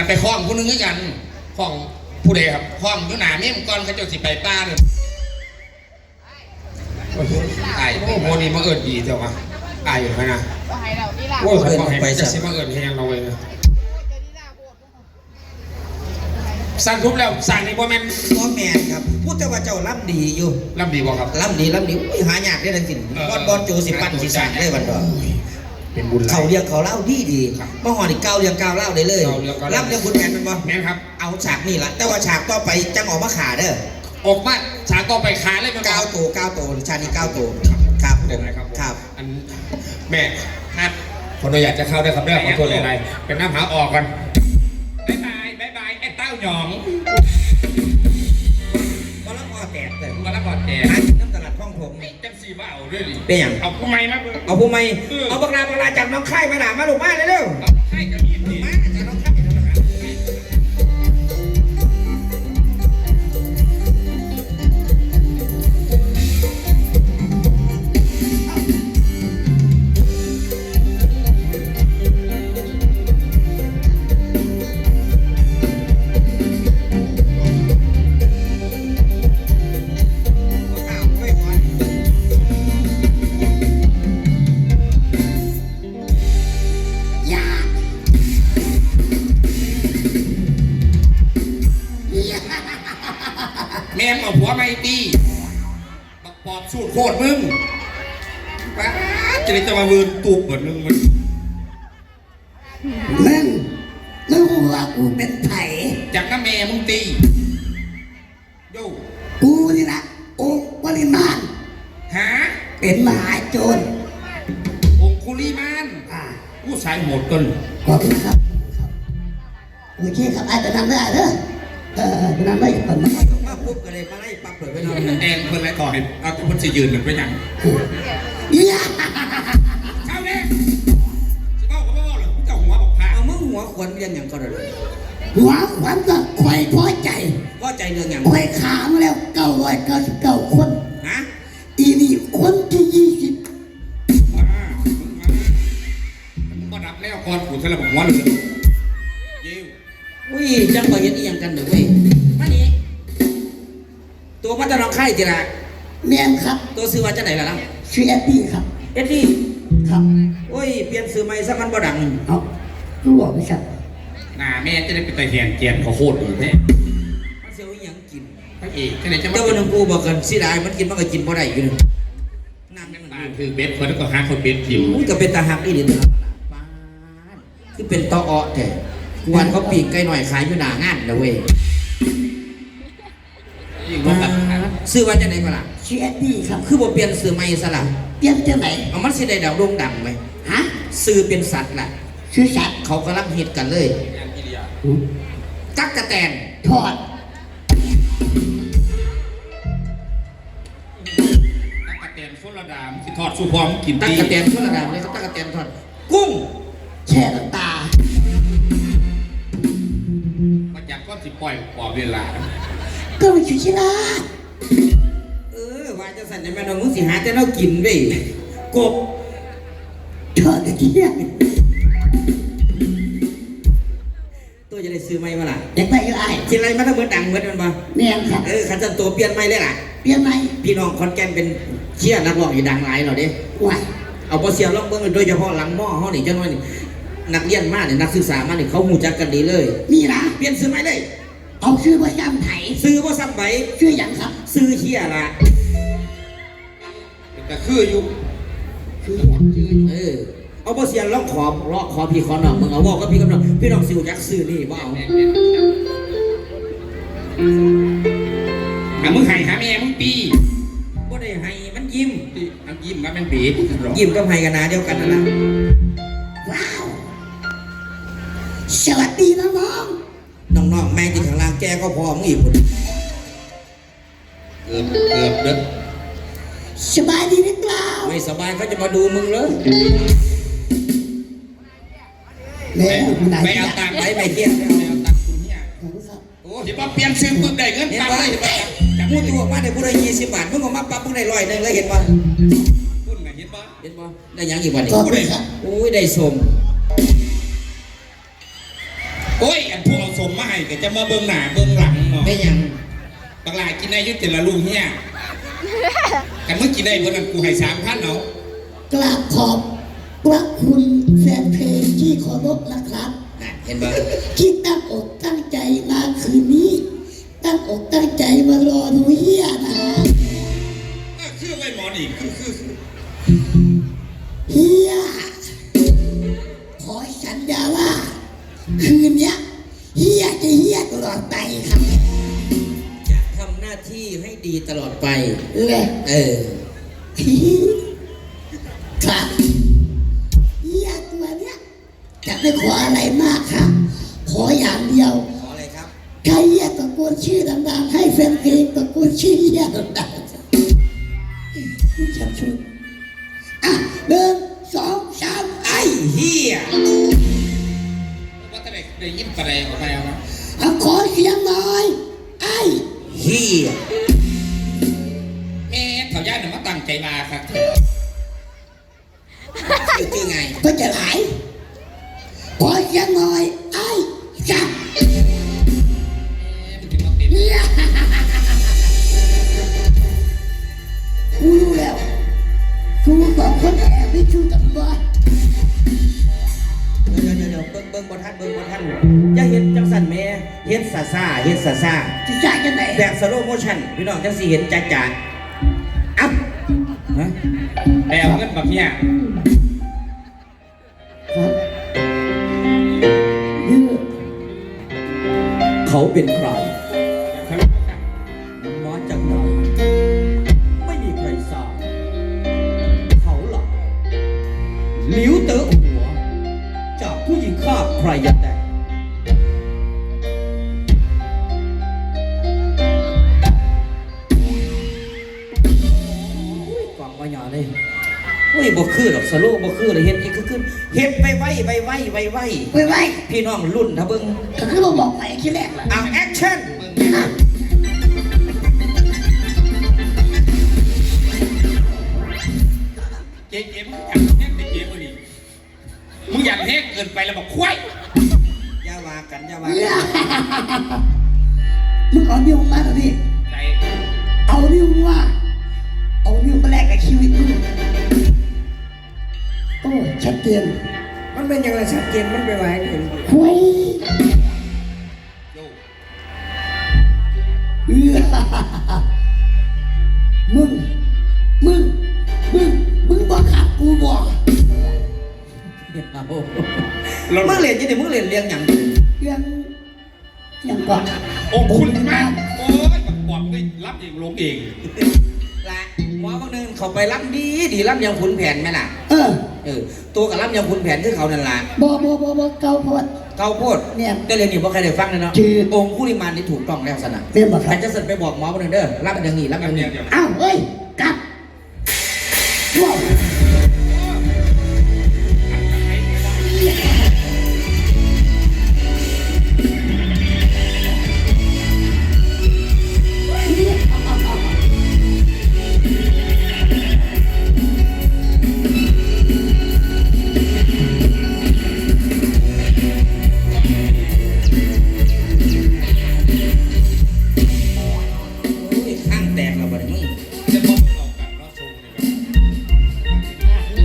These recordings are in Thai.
กันไปคล้องผู้หนึงคือกันคล้องผู้ใดครับคล้องอยู่หนาเมี่ยมก่อนเขาเจ้าสิไปป้าเลยไอ้โอ้โหนี่มาเอิญดีเจ้าวะไอ้อยู่ไหมนะก็ให้เรานี่ล่ะโอ้ยเขาบอกให้จะสิมาเอิญให้ยังเราเลยนะสั่งทุบแล้วสั่งนี่บ่แม่นพ่อแม่นครับพูดแต่ว่าเจ้าล่ำดีอยู่ลำดีบ่ครับล่ำดีล่ำดีอุ้ยหายากได้ทั้งสิ้นเออบอลบอลโจสิปันสิสั่งได้วันดอก เป็นบุญหลยเขาเรียกเขาเล่าดีดีครับเมื่อหอนี่เก้าเรียงเก้าเล่าได้เลยเก้าเรียงเก้าเล่าล่ำเรียงคุณแมนเป็นบ่แม่นครับ เอาฉากนี่ละแต่ว่าฉากต่อไปจังออกมาขาเด้อออกมาฉากต่อไปขาเลยมันเก้าตัวเก้าตัวชาตินี้เก้าตัวครับเดี๋ยวนะครับครับ อันแม่ครับคนเราอยากจะเข้าได้ครับแม่ขอโทษเลยนายเป็นน้ำหาออกกันบายบายบายบายไอ้เต้าหยอง จังสีว่าเอาด้วยดิเป็นหยังเอาผู้ไม่มาเบิ่งเอาผู้ไม่เออเอาบักลาบักลาจากน้องค่ายมาหนามาลูกมาเลยเร็วเอาให้กับ โคตรมึงป้าดจะได้จะมาเวินตูบเหมือนมึงมันมึงมึงหัวกูเป็นไผ่จากน้าแม่มึงตีโย่กูนี่นะองค์ปริมาณหาเป็นมหาโจรองคุลีมานอ่าผู้ชายโหดกันขอบคุณครับโอเคครับอาจจะนำได้เด้อเออจะนำได้ก่อนนะมา ปุ๊บก็เลยมาไล่ปั๊บเลยไปนอนแดงเพิ่นไรต่อให้เอาทุกคนสิยืนหนึ่งไปยังเหี้ยเข้าเด้สิเบ้าก็บ่เบ้าหรอกเจ้าหัวบอกพาเอามึงหัวขวัญเรียนอย่างก็ได้เลยหัวขวัญก็คอยพอใจ พ่อใจเรื่องอย่างคอยขามาแล้วเก้าร้อยเก้าสิบเก้า ตะน้องไข่ทีละแม่นครับ ตัวซื้อมาจากไหนล่ะล่ะชื่อแอปปี้ครับ เอ็ดดี้ครับโอ้ย เปลี่ยนซื้อใหม่ซะมันบ่ดังเอารู้บอกไม่ใช่หน้าแม่จะได้เป็นตะเหียนเกียนเขาโคตรเลยแท้มันเสียวอีหยังกินพระเอกจะไหนจะมาเจ้าวันนึงกูบอกกันสิได้มันกินมันก็กินบ่ได้อยู่นึงนั่งแม่มันตาอยู่คือเบสคนแล้วก็หาคนเบสผิวอุ้ยก็เป็นตาหักอีหลีตัวนั้นปานคือเป็นตออ้อแท้กวนเขาปีกไก่หน่อยขายอยู่หน้างานนะเว้ยยิ่งว่าตัดขาด ซื้อว่าจังไหนก็ล่ะชื่อแอปปี้ครับ คือบ่เปลี่ยนซื้อใหม่ซะล่ะเตรียมจะไหนเอามันสิได้ดาวโด่งดังไหมฮะซื้อเป็นสัตว์ล่ะชื่อสัตว์เขากำลังฮิตกันเลยงานกิริยาตักกะแตนทอดตักกะแตนโซลาดามสิทอดสู้พร้อมกินตักดีกะแตนคนละดามเลยครับตักกะแตนทอด กุ้งแช่น้ำตามาจากก้อนสิปล่อยปอบเวลาก็ไม่ชื่อชิลาเออ ว่าจะสั่นจะแม่นว่ามึงสิหาแต่เรากินเว้ยกบทอดตะเกียงตัวจะได้ซื้อไหมมาล่ะเด็กไปอยู่ไอ้กินอะไรมาทั้งเหมือนดังเหมือนมันบ่แม่นครับเออขันจันตัวเปลี่ยนไม่เลยล่ะเปลี่ยนไหมพี่น้องคอนแกนเป็นเชี่ยนักร้องอยู่ดังหลายเหรอเด้ไหวเอาพอเสียร้องเบิ้งโดยเฉพาะหลังหม้อเฮานี่จังว่านี่นักเรียนมาเนี่ยนักศึกษามาเนี่ยเขาหูจักกันดีเลยนี่นะเปลี่ยนซื้อไหมเลยเอาชื่อประจำไถซื้อว่าซ้ำไปชื่ออย่างครับ ซื้อเชี่ยละ แต่คืออยู่ชื่ออย่างชื่อเออเอาพอเสียร้องขอร้องขอพี่ขอน้องมึงเอาบอกกับพี่กับน้องพี่น้องสิวจักซื้อนี่ว่าเอาหามึงไห้หาแม่มึงปีบ่ได้ให้มันยิ้มตีอังยิ้มมาเป็นบีหรอยิ้มกับให้กันนาเดียวกันนั่นล่ะว้าวสวัสดีน้องน้องๆแม่ที่ข้างล่างแกก็พอมึงอีกคนเกือบเกือบเด้อๆ สบายดีหรือเปล่าไม่สบายเขาจะมาดูมึงเลยแล้วมันไหนไปเนี่ยเอาตังค์ไปไปไปเที่ยวไปเอาตังค์คุณเนี่ยครับโอ้สิบ่เปลี่ยนซื้อปึ๊บได้เงินเห็นตังป่ะค์เลยจับพูดตัวมาได้พูดได้ยี่สิบบาทมึงก็มาปั๊บมึงได้ร้อยหนึ่งเลยเห็นป่ะคุณน่ะเห็นบ่เห็นป่ะได้หยังอีกวันนี้ขอบคุณครับอุ้ยได้สมโอ้ยอันพวกมาให้ก็จะมาเบิ่งหน้าเบิ่งหลังเนาะไม่ยังบางรายกินได้อยุติละลูกเนี่ย แต่เมื่อกินได้เพิ่นนนกูให้สามพันเอากราบขอบพระคุณแฟนเพลงที่เคารพนะครับ น่ะเห็นบ่ที่ตั้งอกตั้งใจมาคืนนี้ ตั้งอกตั้งใจมารอดูเฮียนะฮะเออคือไว้หมอนี่คือคือคือเฮียขอสัญญาว่า คืนเนี้ยเฮียจะเฮียตลอดไปครับจะทำหน้าที่ ให้ดีตลอดไปเลยเออครับเฮียตัวเนี้ยจะไม่ขออะไรมากครับขออย่างเดียวขออะไรครับใครเฮียตะโกนชื่อดังๆให้แฟนเพลงตะโกนชื่อเฮียดัง เฮียแม่เขาย่าหนูมาตั้งใจมาครับ บิ่งบนทันเบิ่งบนทันอย่าเห็นจังสันแม่เห็นซาซาเห็นซาซาจะจ่ายจะไหนแบบสโลโมชั่นพี่น้องจังสีเห็นจ่าจ่าอัพฮะไปเอาเงินแบบเนี้ยครับยืดเขาเป็นใคร ใครยันแต่กล่องมาหยาเลยเฮ้ยบ่คือหรอกสโลบ่คือเลยเฮ็ดอีกคือขึ้นเฮ็ดไปไว้ไปไว้ไปไว้ไว้ไว้พี่น้องรุ่นถ้าเบิ่งก็คือมาบอกไปที่แรกล่ะอะแอคชั่นอะเจ๊เจ๊มึงอยากแห้งแต่เจ๊มึงนี่ มึงอยากแห้งเกินไปแล้วบอกควายอย่าว่ากันอย่าว่าเนี่กัยนมึงเอานิ้วมาตรงนี้ใจเอานิ้วมาเอานิ้วมาแลกกับชีวิตมึงโอ้ชัดเจนมันเป็นยังไงชัดเจนมันเป็นไรเห็นคุยโยเอื้อมึง มึง มึงมึง เอามึงเรียนยังไงมึงเรียนเรียงอย่างยังยังก่อนโอ้คุณมากโอ้ยบักบอดเลยรับเองลงเองละหมอบางนึงเขาไปรับดีดีรับยังขุนแผนไหมล่ะ เออ เออ ตัวกับรับยังขุนแผนคือเขานั่นล่ะบอบอบอบอเกาพอดเกาโพดเนี่ยได้เรียนอยู่เพราะใครได้ฟังเลยเนาะจืดองค์คุริมานนี่ถูกต้องแล้วสนะเรียนบอกคใครรับจะเสร็จไปบอกหมอบางนึงเด้อรับอย่างนี้รับอย่างนี้เดี๋ยวอ้าวเฮ้ยกลับว้าว ตกแล้วบัดนี้จะบอกต่อกันเนาะทรงนี่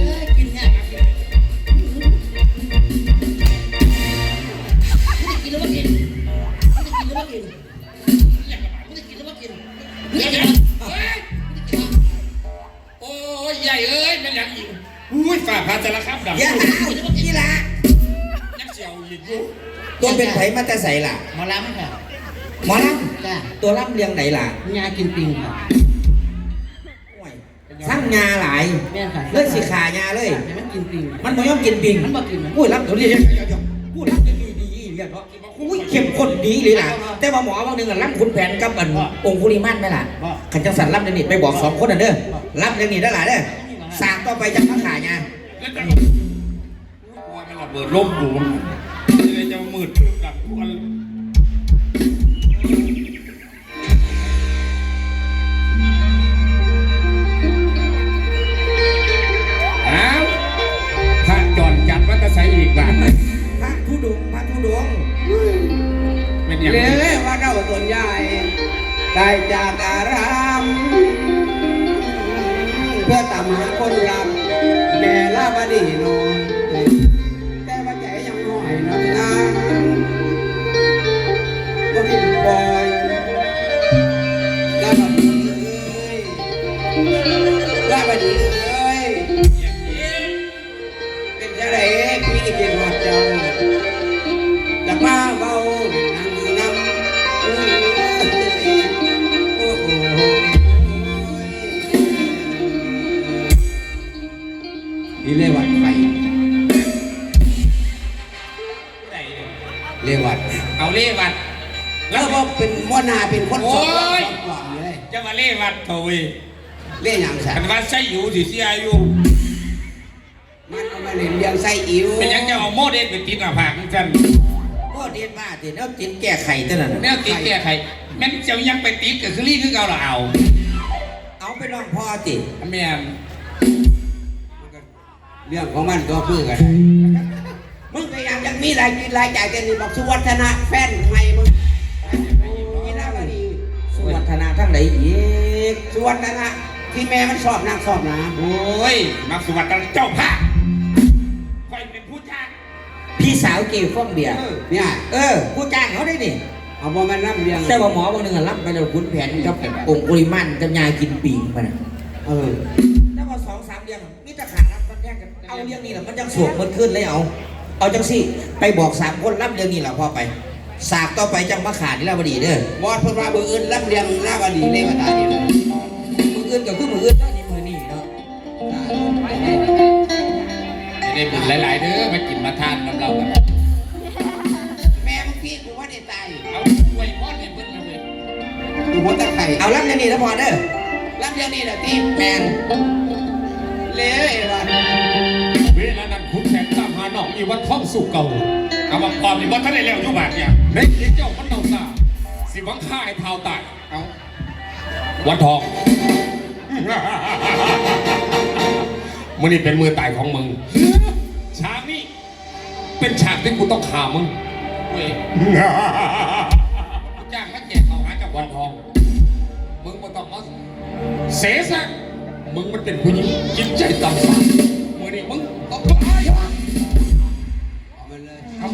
แบบกินง่ายครับกินแล้วก็กินกินแล้วก็กินกินแล้วก็กินเดี๋ยวเดี๋ยวเฮ้ยโอ้ยใหญ่เอ้ยมันอยากอีกอุ้ยฝ่าพาจะละครับดับอย่าเอานี่ละนักเสียวอีกอยู่ตัวเป็นไผมาแต่ใส่ล่ะ หมอลำค่ะ หมอลจ้าำตัวลำเรียงไหนล่ะงากินปิงค่ะโอ้ยทั้งงาหลายแม่นค่ะเลิกสิขายาเลย ให้มันกินปิง มันบ่ยอมกินปิงมันบ่กินนะพูดรับเดี๋ยวเรียกเดี๋ยวเดี๋ยวเดี๋ยวพูดรับเดี๋ยวดีดีเรียกเนาะอุ้ยเข้มข้นดีเลยล่ะ แต่ว่าหมอบางหนึงอะรับคุณแผนกับอันองคุริมานไหมล่ะขันจังสันรับเดี๋ยวนี้ไปบอกสองคนน่ะเด้อรับเดี๋ยวนี้ได้หล่ะเด้อสามต่อไปจะมาขายาแล้วจะกลัวมันระเบิดล่มอยู่เลยจะมืดทึบกับกลัวอ้ เลวัดไฟเลวัดเอาเล่วัดแล้วก็เป็นว่านาเป็นคนสโอ้ดยกว่าเลยจะมาเล่วัดโถยเล่หยังสัคันนว่าใช่อยู่สิเสียอยู่มันเอามาเล่นเลี้ยงไส้อิ๋วเป็นหยังจะเอาโมเดลไปติดหน้าผากกันก็เดียนมาติแล้วตินแก้ไขเท่านั้นแนวติดแก้ไขแม่นเจ้ายังไปติดกับคือรี่คือเก่าละเอาเอาไปลองพ่อติแม่น เรื่องของมันก็คือกัน มึงพยายามยังมีรายกินรายจ่ายแต่นี่บอกสุวัฒนะแฟนใหม่มึงนี่นะวันนี้สวัฒนาทั้งไหนอีกสุวัฒนะที่แม่มันสอบนางสอบนะโอ้ยมักสุวัตเจ้าภาพคอยเป็นผู้จ้างพี่สาวเกี่ยวฟ้องเบียร์เนี่ย เออ ผู้จ้างเขาได้นี่เอาบ่มันรับเรียงแต่ว่าหมอบางหนึ่งอะรับไปแล้วขุนแผนกับองค์ปริมาณกับยากินปีงมันน่ะเออแต่ว่าสองสามเดือนมีแต่ขารับกันแย่งกัน เอาเรื่องนี้แหละมันยังสวกมันขึ้นเลยเอา เอาจังสิไปบอกสามคนรับเรื่องนี้แหละพอไป สากต่อไปจังมาขาดนี่แล้วบดีเด้อบอดเพิ่นว่ามืออื่นรับเรียงหน้าวันดีเลวตาดีเลยมืออื่นก็คือมืออื่นเท่านี้มือนี่เนาะได้บุญหลายๆเด้อมากินมาทานน้ำเรากันแม่มึงพี่กูว่าได้ตายเอาไว้พ่อเนี่ยเพิ่นเลยกูหัวตะไคร่เอารับเรื่องนี้แล้วพอเด้อรับเรียงนี่แหละตีแมนเลยวัน เวลานั้นคุณแขกตามหาน้องอีวัดท่องสู่เก่าเอามาความอีวัดท่านได้แล้วอยู่บาดเนี่ยในที่เจ้ามันเดาซาสิหวังฆ่าให้เท้าตายเอาวันทองมึงนี่เป็นมือตายของมึงฉากนี้เป็นฉากที่กูต้องฆ่ามึงเว้ยจ้างมาแจกเขาหาจากวันทอง มึงมาต้องมาเสซะมึงมันเป็นผู้หญิงจิตใจต่ำ นี่มึงต้องทำอะไรเอามันเลยครับ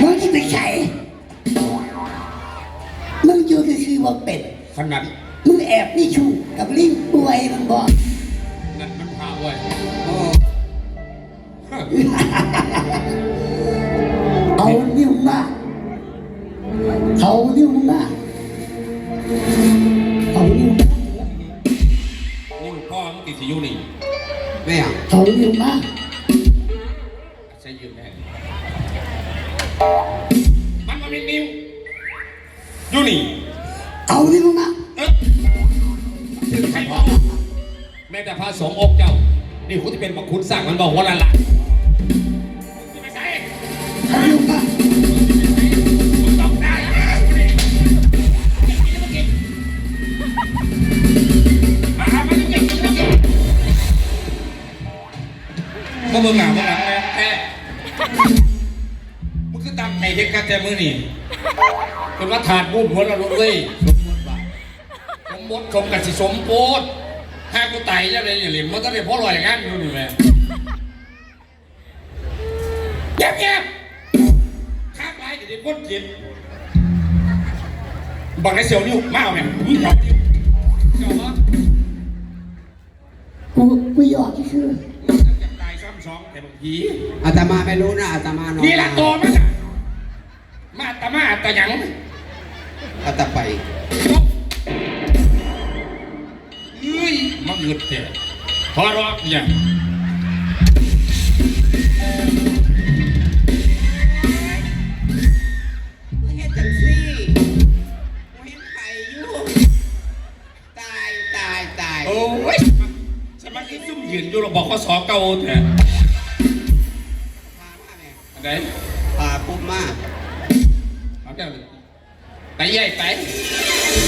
มึงที่ไปใส่มึงอยู่ก็คือว่าเป็ด ขนาดมึงแอบนี่ชูกับลิงป่วยมันบอกนั้นมันพาเว้ยโอ้เอานิ้วมาเอานิ้วมาเอานิ้วมานี่มึงพ่อมึงติดสิอยูนี่ แม่อะเอานิ้วมาใช่ยืมแน่มันมันเป็นนิ้วอยูนี่เอานิ้วมาเอ๊ะถึงใครพ่อแม้แต่พระสงฆ์องค์เจ้า นี่คุณที่เป็นบักคุณสั่งมันบอกว่าละละมึ นแต่มือนี่คนว่าถาดบุ้มหัวเราเลยสมมติสมกับสิสมโพธถ้ากูตายจะเป็นอย่างนี้มันก็ได้เพราะลอยอย่างนั้นอยู่นี่แม่เงียบเงียบข้ามไปจะได้พ้นจิตบอกให้เสียวนิ้วมาเอาเนี่ยมึงหยอกนิ้วเสียวมั้งกูกูหยอกที่คือจะตายซ้ำสองแต่บางทีอาตมาไม่รู้นะอาตมาน้องนี่แหละตัวมันน่ะมา ตามาตาหยังอาตไปเอ้ยมันหยุดเถอะพอรอกเนี่ยมึงเห็นจังสิมึงเห็นไข่อยู่ ตายตายตาย โอ้ยสมัครที่ซุ่มยืนอยู่เราบอกข้อสอเก่าเถ ไปใหญ่ไปเ